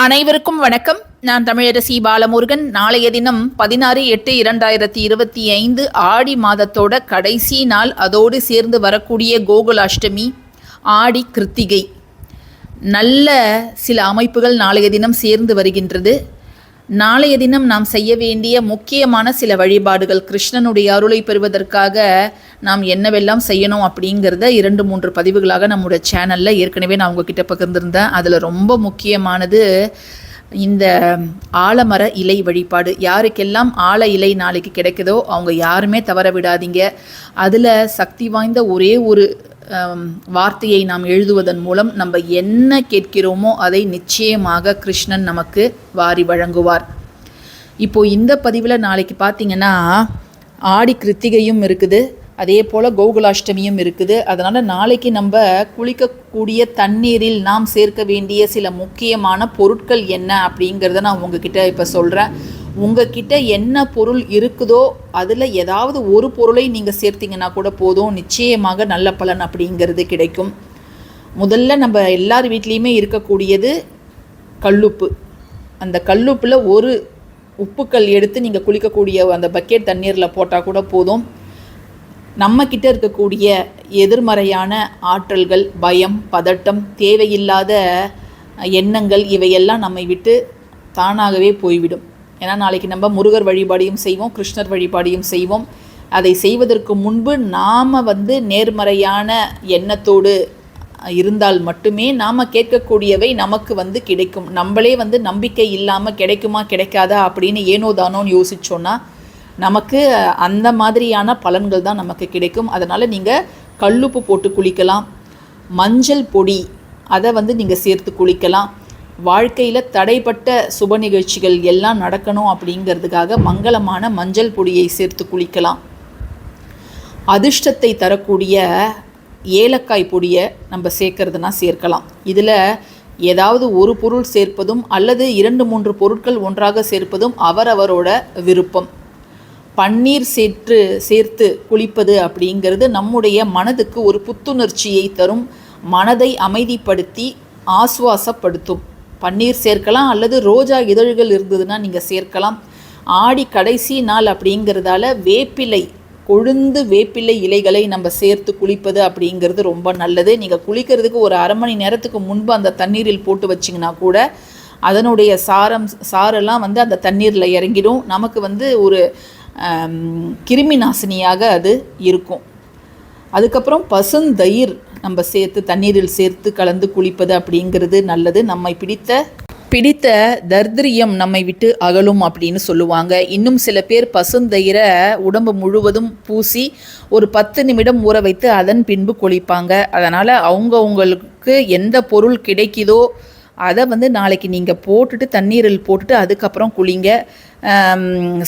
அனைவருக்கும் வணக்கம். நான் தமிழரசி பாலமுருகன். நாளைய தினம் பதினாறு எட்டு இரண்டாயிரத்தி இருபத்தி ஐந்து ஆடி மாதத்தோட கடைசி நாள். அதோடு சேர்ந்து வரக்கூடிய கோகுலாஷ்டமி ஆடி கிருத்திகை. நல்ல சில அமைப்புகள் நாளைய தினம் சேர்ந்து வருகின்றது. நாளைய தினம் நாம் செய்ய வேண்டிய முக்கியமான சில வழிபாடுகள் கிருஷ்ணனுடைய அருளை பெறுவதற்காக நாம் என்னவெல்லாம் செய்யணும் அப்படிங்கிறத இரண்டு மூன்று பதிவுகளாக நம்முடைய சேனலில் ஏற்கனவே நான் உங்ககிட்ட பகிர்ந்திருந்தேன். அதில் ரொம்ப முக்கியமானது இந்த ஆலமர இலை வழிபாடு. யாருக்கெல்லாம் ஆல இலை நாளைக்கு கிடைக்குதோ அவங்க யாருமே தவற விடாதீங்க. அதில் சக்தி வாய்ந்த ஒரே ஒரு வார்த்தையை நாம் எழுதுவதன் மூலம் நம்ம என்ன கேட்கிறோமோ அதை நிச்சயமாக கிருஷ்ணன் நமக்கு வாரி வழங்குவார். இப்போ இந்த பதிவில் நாளைக்கு பார்த்தீங்கன்னா ஆடி கிருத்திகையும் இருக்குது அதே போல் கோகுலாஷ்டமியும் இருக்குது. அதனால் நாளைக்கு நம்ம குளிக்கக்கூடிய தண்ணீரில் நாம் சேர்க்க வேண்டிய சில முக்கியமான பொருட்கள் என்ன அப்படிங்கிறத நான் உங்ககிட்ட இப்போ சொல்கிறேன் உங்ககிட்ட என்ன பொருள் இருக்குதோ அதில் ஏதாவது ஒரு பொருளை நீங்கள் சேர்த்தீங்கன்னா கூட போதும். நிச்சயமாக நல்ல பலன் அப்படிங்கிறது கிடைக்கும். முதல்ல நம்ம எல்லார் வீட்லேயுமே இருக்கக்கூடியது கல்லுப்பு. அந்த கல்லுப்பில் ஒரு உப்புக்கல் எடுத்து நீங்கள் குளிக்கக்கூடிய அந்த பக்கெட் தண்ணீரில் போட்டால் கூட போதும். நம்மக்கிட்ட இருக்கக்கூடிய எதிர்மறையான ஆற்றல்கள் பயம் பதட்டம் தேவையில்லாத எண்ணங்கள் இவையெல்லாம் நம்மை விட்டு தானாகவே போய்விடும். ஏன்னா நாளைக்கு நம்ம முருகர் வழிபாடையும் செய்வோம் கிருஷ்ணர் வழிபாடையும் செய்வோம். அதை செய்வதற்கு முன்பு நாம் வந்து நேர்மறையான எண்ணத்தோடு இருந்தால் மட்டுமே நாம் கேட்கக்கூடியவை நமக்கு வந்து கிடைக்கும். நம்மளே வந்து நம்பிக்கை இல்லாமல் கிடைக்குமா கிடைக்காதா அப்படின்னு ஏனோ தானோன்னு யோசித்தோன்னா நமக்கு அந்த மாதிரியான பலன்கள் தான் நமக்கு கிடைக்கும். அதனால் நீங்கள் கல்லுப்பு போட்டு குளிக்கலாம். மஞ்சள் பொடி அதை வந்து நீங்கள் சேர்த்து குளிக்கலாம். வாழ்க்கையில் தடைப்பட்ட சுப நிகழ்ச்சிகள் எல்லாம் நடக்கணும் அப்படிங்கிறதுக்காக மங்களமான மஞ்சள் பொடியை சேர்த்து குளிக்கலாம். அதிர்ஷ்டத்தை தரக்கூடிய ஏலக்காய் பொடியை நம்ம சேர்க்கறதுனா சேர்க்கலாம். இதில் ஏதாவது ஒரு பொருள் சேர்ப்பதும் அல்லது இரண்டு மூன்று பொருட்கள் ஒன்றாக சேர்ப்பதும் அவரவரோட விருப்பம். பன்னீர் சேற்று சேர்த்து குளிப்பது அப்படிங்கிறது நம்முடைய மனதுக்கு ஒரு புத்துணர்ச்சியை தரும் மனதை அமைதிப்படுத்தி ஆசுவாசப்படுத்தும் பன்னீர் சேர்க்கலாம் அல்லது ரோஜா இதழ்கள் இருந்ததுன்னா நீங்கள் சேர்க்கலாம். ஆடி கடைசி நாள் அப்படிங்கிறதால வேப்பிலை கொழுந்து வேப்பிலை இலைகளை நம்ம சேர்த்து குளிப்பது அப்படிங்கிறது ரொம்ப நல்லது. நீங்கள் குளிக்கிறதுக்கு ஒரு அரை மணி நேரத்துக்கு முன்பு அந்த தண்ணீரில் போட்டு வச்சிங்கன்னா கூட அதனுடைய சாரம் சாரெல்லாம் வந்து அந்த தண்ணீரில் இறங்கிடும். நமக்கு வந்து ஒரு கிருமி நாசினியாக அது இருக்கும். அதுக்கப்புறம் பசுந்தயிர் நம்ம சேர்த்து தண்ணீரில் சேர்த்து கலந்து குளிப்பது அப்படிங்கிறது நல்லது. நம்மை பிடித்த பிடித்த தர்திரியம் நம்மை விட்டு அகலும் அப்படின்னு சொல்லுவாங்க. இன்னும் சில பேர் பசுந்தயிரை உடம்பு முழுவதும் பூசி ஒரு பத்து நிமிடம் ஊற வைத்து அதன் பின்பு குளிப்பாங்க. அதனால் அவங்கவுங்களுக்கு எந்த பொருள் கிடைக்குதோ அதை வந்து நாளைக்கு நீங்கள் போட்டுட்டு தண்ணீரில் போட்டுட்டு அதுக்கப்புறம் குளிங்க.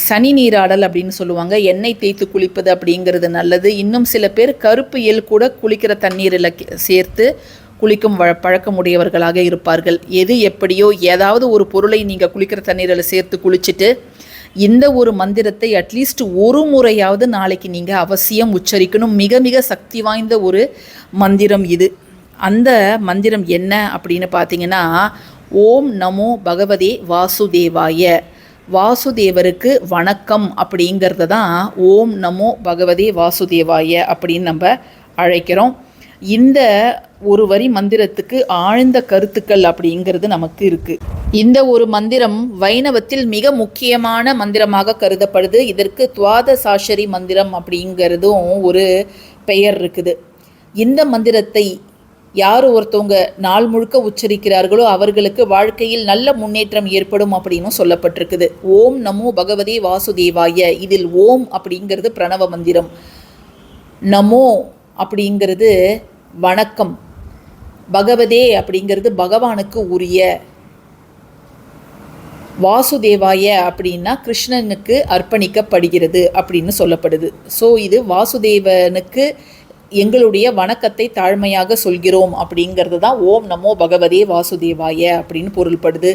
சனி நீராடல் அப்படின்னு சொல்லுவாங்க. எண்ணெய் தேய்த்து குளிப்பது அப்படிங்கிறது நல்லது. இன்னும் சில பேர் கருப்பு எல் கூட குளிக்கிற தண்ணீரில் சேர்த்து குளிக்கும் வழ பழக்கமுடையவர்களாக இருப்பார்கள். எது எப்படியோ ஏதாவது ஒரு பொருளை நீங்கள் குளிக்கிற தண்ணீரில் சேர்த்து குளிச்சுட்டு இந்த ஒரு மந்திரத்தை அட்லீஸ்ட் ஒரு முறையாவது நாளைக்கு நீங்கள் அவசியம் உச்சரிக்கணும். மிக மிக சக்தி வாய்ந்த ஒரு மந்திரம் இது. அந்த மந்திரம் என்ன அப்படின்னு பார்த்தீங்கன்னா ஓம் நமோ பகவதே வாசுதேவாய. வாசுதேவருக்கு வணக்கம் அப்படிங்கிறத தான் ஓம் நமோ பகவதே வாசுதேவாய அப்படின்னு நம்ம அழைக்கிறோம். இந்த ஒரு வரி மந்திரத்துக்கு ஆழ்ந்த கருத்துக்கள் அப்படிங்கிறது நமக்கு இருக்குது இந்த ஒரு மந்திரம் வைணவத்தில் மிக முக்கியமான மந்திரமாக கருதப்படுது. இதற்கு துவாதசாஷரி மந்திரம் அப்படிங்கிறதும் ஒரு பெயர் இருக்குது. இந்த மந்திரத்தை யார் ஒருத்தவங்க நாள் முழுக்க உச்சரிக்கிறார்களோ அவர்களுக்கு வாழ்க்கையில் நல்ல முன்னேற்றம் ஏற்படும் அப்படின்னு சொல்லப்பட்டிருக்குது. ஓம் நமோ பகவதே வாசுதேவாய. இதில் ஓம் அப்படிங்கிறது பிரணவ மந்திரம். நமோ அப்படிங்கிறது வணக்கம். பகவதே அப்படிங்கிறது பகவானுக்கு உரிய. வாசுதேவாய அப்படின்னா கிருஷ்ணனுக்கு அர்ப்பணிக்கப்படுகிறது அப்படின்னு சொல்லப்படுது. ஸோ இது வாசுதேவனுக்கு எங்களுடைய வணக்கத்தை தாழ்மையாக சொல்கிறோம் அப்படிங்கிறது தான் ஓம் நமோ பகவதே வாசுதேவாய அப்படின்னு பொருள்படுது.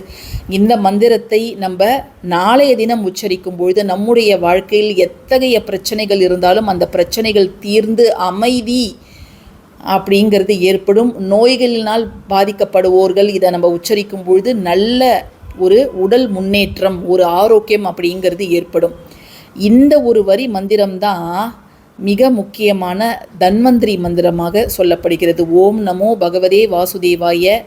இந்த மந்திரத்தை நம்ம நாளைய தினம் உச்சரிக்கும் பொழுது நம்முடைய வாழ்க்கையில் எத்தகைய பிரச்சனைகள் இருந்தாலும் அந்த பிரச்சனைகள் தீர்ந்து அமைதி அப்படிங்கிறது ஏற்படும். நோய்களினால் பாதிக்கப்படுவோர்கள் இதை நம்ம உச்சரிக்கும் பொழுது நல்ல ஒரு உடல் முன்னேற்றம் ஒரு ஆரோக்கியம் அப்படிங்கிறது ஏற்படும். இந்த ஒரு வரி மந்திரம்தான் மிக முக்கியமான தன்வந்திரி மந்திரமாக சொல்லப்படுகிறது. ஓம் நமோ பகவதே வாசுதேவாய.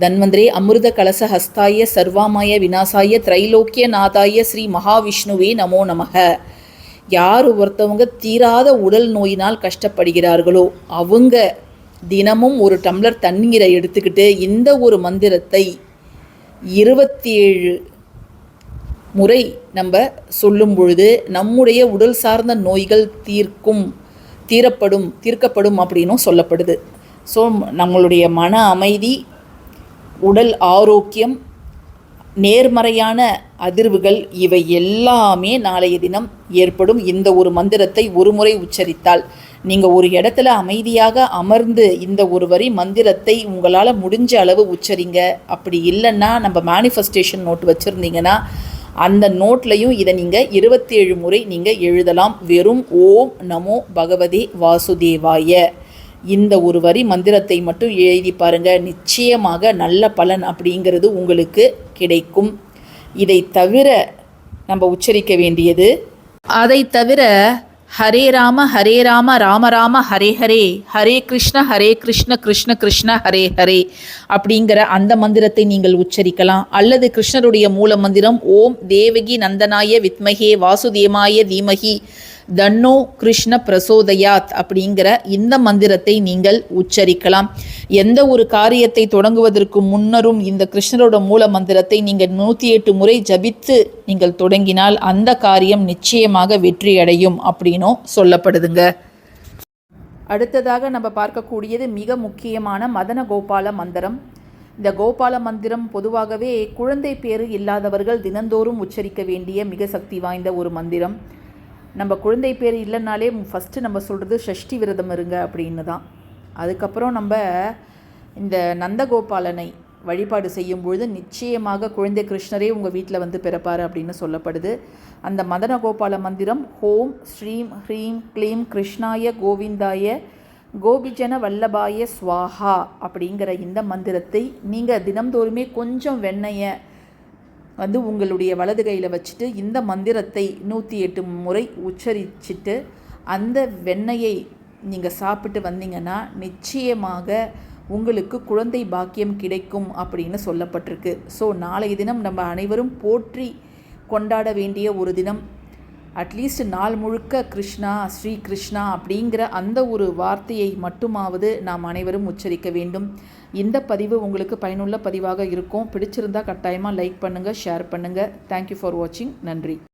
தன்வந்திரே அமிர்த கலச ஹஸ்தாய சர்வாமாய விநாசாய திரைலோக்கிய நாதாய ஸ்ரீ மகாவிஷ்ணுவே நமோ நமக. யார் ஒருத்தவங்க தீராத உடல் நோயினால் கஷ்டப்படுகிறார்களோ அவங்க தினமும் ஒரு டம்ளர் தண்ணீரை எடுத்துக்கிட்டு இந்த ஒரு மந்திரத்தை இருபத்தி ஏழு முறை நம்ம சொல்லும் பொழுது நம்முடைய உடல் சார்ந்த நோய்கள் தீர்க்கும் தீரப்படும் தீர்க்கப்படும் அப்படின்னும் சொல்லப்படுது. ஸோ நம்மளுடைய மன அமைதி உடல் ஆரோக்கியம் நேர்மறையான அதிர்வுகள் இவை எல்லாமே நாளைய தினம் ஏற்படும். இந்த ஒரு மந்திரத்தை ஒரு முறை உச்சரித்தால் நீங்கள் ஒரு இடத்துல அமைதியாக அமர்ந்து இந்த ஒரு வரி மந்திரத்தை உங்களால் முடிஞ்ச அளவு உச்சரிங்க. அப்படி இல்லைன்னா நம்ம மேனிஃபெஸ்டேஷன் நோட் வச்சுருந்தீங்கன்னா அந்த நோட்லையும் இதை நீங்கள் இருபத்தி ஏழு முறை நீங்கள் எழுதலாம். வெறும் ஓம் நமோ பகவதே வாசுதேவாய. இந்த ஒரு வரி மந்திரத்தை மட்டும் எழுதி பாருங்கள் நிச்சயமாக நல்ல பலன் அப்படிங்கிறது உங்களுக்கு கிடைக்கும். இதை தவிர நம்ம உச்சரிக்க வேண்டியது அதை தவிர ஹரே ராம ஹரே ராம ராம ராம ஹரே ஹரே ஹரே கிருஷ்ண ஹரே கிருஷ்ண கிருஷ்ண கிருஷ்ண ஹரே ஹரே அப்படிங்கிற அந்த மந்திரத்தை நீங்கள் உச்சரிக்கலாம். அல்லது கிருஷ்ணருடைய மூல மந்திரம் ஓம் தேவகி நந்தனாய வித்மகே வாசுதேமாய தீமகி தன்னோ கிருஷ்ண பிரசோதயாத் அப்படிங்கிற இந்த மந்திரத்தை நீங்கள் உச்சரிக்கலாம். எந்த ஒரு காரியத்தை தொடங்குவதற்கு முன்னரும் இந்த கிருஷ்ணரோட மூல மந்திரத்தை நீங்கள் நூற்றி எட்டு முறை ஜபித்து நீங்கள் தொடங்கினால் அந்த காரியம் நிச்சயமாக வெற்றியடையும் அப்படின்னும் சொல்லப்படுதுங்க. அடுத்ததாக நம்ம பார்க்கக்கூடியது மிக முக்கியமான மதன கோபால மந்திரம். இந்த கோபால மந்திரம் பொதுவாகவே குழந்தை பேறு இல்லாதவர்கள் தினந்தோறும் உச்சரிக்க வேண்டிய மிக சக்தி வாய்ந்த ஒரு மந்திரம். நம்ம குழந்தை பேர் இல்லைனாலே ஃபஸ்ட்டு நம்ம சொல்கிறது ஷஷ்டி விரதம் இருங்க அப்படின்னு தான். அதுக்கப்புறம் நம்ம இந்த நந்தகோபாலனை வழிபாடு செய்யும் பொழுது நிச்சயமாக குழந்தை கிருஷ்ணரே உங்கள் வீட்டில் வந்து பிறப்பார் அப்படின்னு சொல்லப்படுது. அந்த மதன கோபால மந்திரம் ஹோம் ஸ்ரீம் ஹ்ரீம் க்ளீம் கிருஷ்ணாய கோவிந்தாய கோபிஜன வல்லபாய ஸ்வாஹா அப்படிங்கிற இந்த மந்திரத்தை நீங்கள் தினம்தோறுமே கொஞ்சம் வெண்ணெயை வந்து உங்களுடைய வலது கையில் வச்சுட்டு இந்த மந்திரத்தை நூற்றி எட்டு முறை உச்சரிச்சிட்டு அந்த வெண்ணெயை நீங்கள் சாப்பிட்டு வந்தீங்கன்னா நிச்சயமாக உங்களுக்கு குழந்தை பாக்கியம் கிடைக்கும் அப்படின்னு சொல்லப்பட்டிருக்கு. ஸோ நாளைய தினம் நம்ம அனைவரும் போற்றி கொண்டாட வேண்டிய ஒரு தினம் அட்லீஸ்ட் நாள் முழுக்க கிருஷ்ணா ஸ்ரீ கிருஷ்ணா அப்படிங்கிற அந்த ஒரு வார்த்தையை மட்டுமாவது நாம் அனைவரும் உச்சரிக்க வேண்டும். இந்த பதிவு உங்களுக்கு பயனுள்ள பதிவாக இருக்கும். பிடிச்சிருந்தால் கட்டாயமாக லைக் பண்ணுங்கள் ஷேர் பண்ணுங்கள் தேங்க்யூ ஃபார் வாட்சிங் நன்றி.